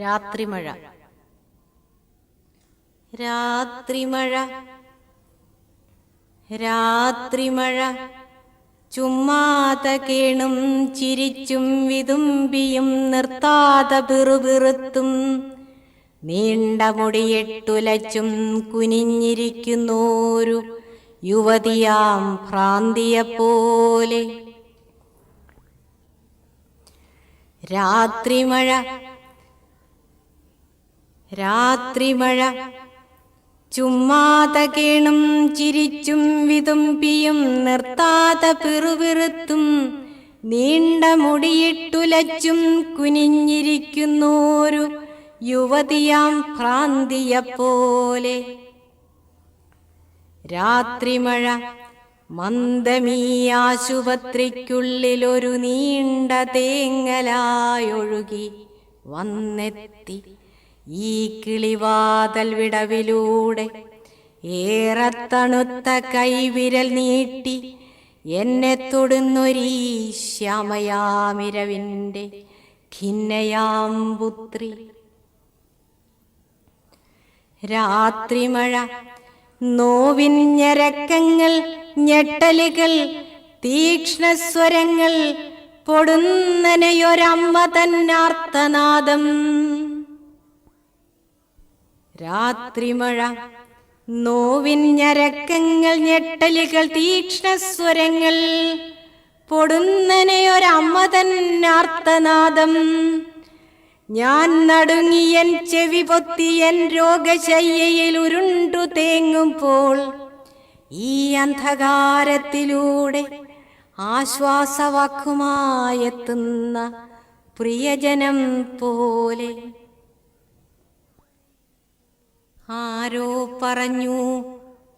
രാത്രിമഴ. രാത്രിമഴ. രാത്രിമഴ. ചുമ്മാത കേണും ചിരിച്ചും വിതുമ്പിയും നിർത്താതെ പിറുപിറുത്തും നീണ്ട മുടിയെട്ടുലച്ചും കുനിഞ്ഞിരിക്കുന്നോരു യുവതിയാം ഭ്രാന്തിയെപ്പോലെ. രാത്രിമഴ. രാത്രിമഴ. ചുമ്മാത കേണും ചിരിച്ചും വിതുമ്പിയും നിർത്താതെ പിറുപിറുത്തും നീണ്ട മുടിയിട്ടുലച്ചും കുനിഞ്ഞിരിക്കുന്നോരു യുവതിയാം ഭ്രാന്തിയെപ്പോലെ. രാത്രിമഴ മന്ദമീ ആശുപത്രിക്കുള്ളിലൊരു നീണ്ട തേങ്ങലായൊഴുകി വന്നെത്തി. ഈ കിളിവാതൽ വിടവിലൂടെ ഏറെ തണുത്ത കൈവിരൽ നീട്ടി എന്നെ തൊടുന്നൊരീ ശ്യാമയാമിരവിന്റെ ഖിന്നയാം പുത്രി. രാത്രിമഴ നോവിൻ ഞരക്കങ്ങൾ ഞെട്ടലുകൾ തീക്ഷ്ണസ്വരങ്ങൾ പൊടുന്നനയൊരമ്മ തന്നാർത്തനാദം രാത്രിമഴ. നോവിൻ ഞരക്കങ്ങൾ ഞെട്ടലുകൾ തീക്ഷ്ണസ്വരങ്ങൾ. പൊടുന്നനെ ഒരമ്മതൻ ആർത്തനാദം. ഞാൻ നടുങ്ങിയൻ ചെവി പൊത്തിയൻ രോഗശയ്യയിൽ ഉരുണ്ടു തേങ്ങുമ്പോൾ ഈ അന്ധകാരത്തിലൂടെ ആശ്വാസവാക്കുമായെത്തുന്ന പ്രിയജനം പോലെ ആരോ പറഞ്ഞു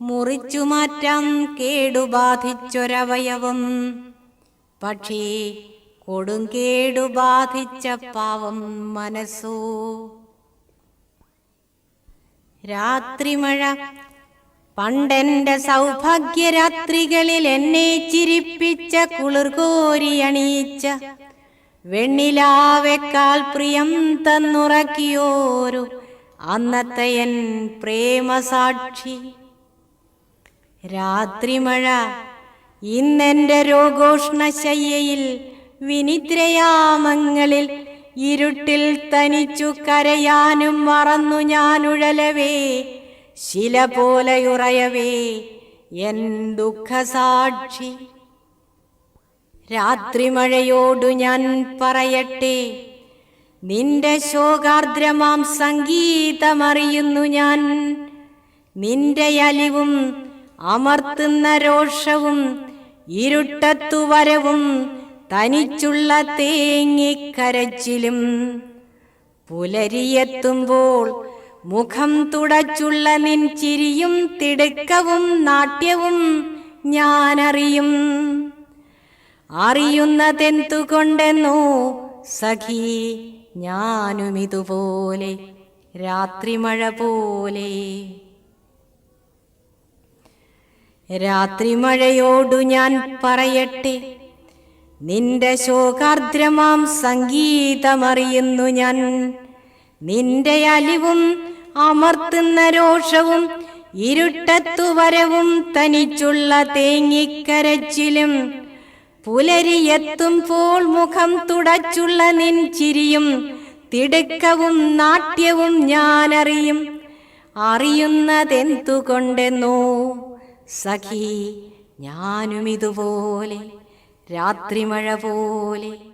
മുറിച്ചു മാറ്റാം കേടുബാധിച്ചൊരവയവം. പക്ഷേ കൊടും കേടുബാധിച്ച പാവം മനസ്സോ. രാത്രിമഴ പണ്ടെന്റെ സൗഭാഗ്യരാത്രികളിൽ എന്നെ ചിരിപ്പിച്ച കുളിർകോരി അണിയിച്ച വെണ്ണിലാവേക്കാൾ പ്രിയം തന്നുറക്കിയോരു അന്നത്തെ എൻ പ്രേമസാക്ഷി. രാത്രിമഴ ഇന്നെന്റെ രോഗോഷ്ണശയ്യയിൽ വിനിദ്രയാമങ്ങളിൽ ഇരുട്ടിൽ തനിച്ചു കരയാനും മറന്നു ഞാനുഴലവേ. ശില പോലെയുറയവേ എൻ ദുഃഖസാക്ഷി. രാത്രിമഴയോടു ഞാൻ പറയട്ടെ. നിന്റെ ശോകാർദ്രമാം സംഗീതമറിയുന്നു ഞാൻ. നിന്റെ അലിവും അമർത്തുന്ന രോഷവും ഇരുട്ടത്തുവരവും തനിച്ചുള്ള തേങ്ങിക്കരച്ചിലും. പുലരിയെത്തുമ്പോൾ മുഖം തുടച്ചുള്ള നിൻ ചിരിയും തിടുക്കവും നാട്യവും ഞാനറിയും. അറിയുന്നതെന്തുകൊണ്ടെന്നോ സഖി ഞാനും ഇതുപോലെ രാത്രിമഴ പോലെ. രാത്രിമഴയോടു ഞാൻ പറയട്ടെ നിന്റെ ശോകാർദ്രമാം സംഗീതമറിയുന്നു ഞാൻ. നിന്റെ അലിവും അമർത്തുന്ന രോഷവും ഇരുട്ടത്തു വരവും തനിച്ചുള്ള തേങ്ങിക്കരച്ചിലും പുലരിയെത്തുമ്പോൾ മുഖം തുടച്ചുള്ള നിൻ ചിരിയും തിടുക്കവും നാട്യവും ഞാനറിയും. അറിയുന്നതെന്തുകൊണ്ടെന്നോ സഖി ഞാനും ഇതുപോലെ രാത്രിമഴ പോലെ